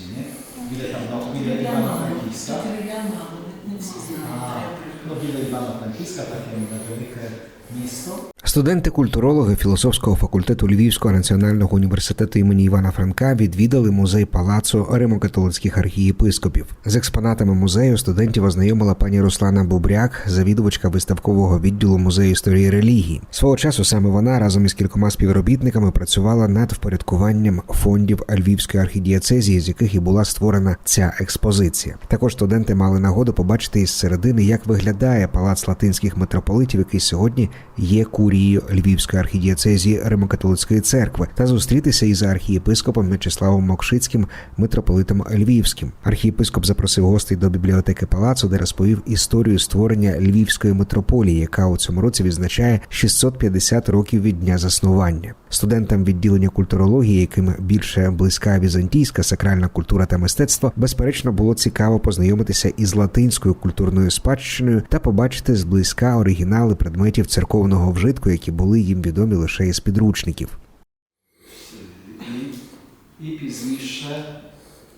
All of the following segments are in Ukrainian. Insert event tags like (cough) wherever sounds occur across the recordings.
immagine, Villa no, Villa di Vanna Francesca. No, Villa di Vanna Francesca ah, perché è un elettronic misto. Студенти-культурологи філософського факультету Львівського національного університету імені Івана Франка відвідали музей палацу римокатолицьких архієпископів. З експонатами музею студентів ознайомила пані Руслана Бубряк, завідувачка виставкового відділу музею історії релігії. Свого часу саме вона разом із кількома співробітниками працювала над впорядкуванням фондів Львівської архідієцезії, з яких і була створена ця експозиція. Також студенти мали нагоду побачити із середини, як виглядає палац латинських митрополитів, який сьогодні є курією Львівської архідієцезії Римокатолицької церкви, та зустрітися із архієпископом М'ячеславом Мокшицьким, митрополитом Львівським. Архієпископ запросив гостей до бібліотеки палацу, де розповів історію створення Львівської митрополії, яка у цьому році відзначає 650 років від дня заснування. Студентам відділення культурології, яким більше близька візантійська сакральна культура та мистецтво, безперечно було цікаво познайомитися із латинською культурною спадщиною та побачити зблизька оригінали предметів церковного вжитку, які були їм відомі лише із підручників. І, пізніше,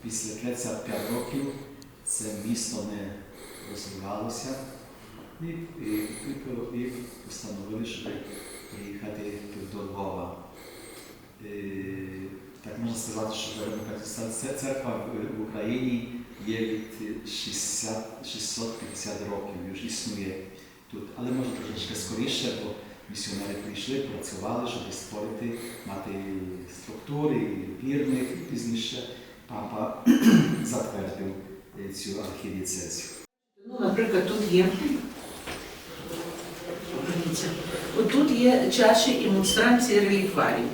після 35 років, це місто не розвивалося. І, і, і, і встановили, щоб приїхати до Львова. Так можна сказати, що Римокатолицька церква в Україні є від 60, 650 років, вже існує тут. Але може трошечки скоріше, бо місіонери прийшли, працювали, щоб створити, мати структури, вірних, і пізніше папа (clears throat) затвердив е, цю архідієцезію. Ну, наприклад, тут є. Дивіться, От тут є чаші і монстранції релікварії.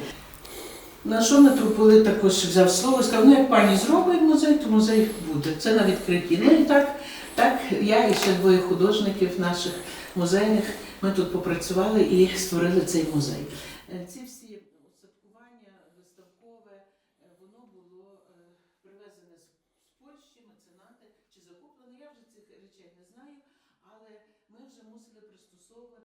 На що митрополит також взяв слово і сказав, ну як пані зробить музей, то музей буде. Це на відкритті. Ну і так, так я і ще двоє художників наших музейних, ми тут попрацювали і створили цей музей. Е, Ці всі усадкування виставкове, е, воно було е, привезене з Польщі, меценати чи закуплене. Я вже цих речей не знаю, але ми вже мусили пристосовувати.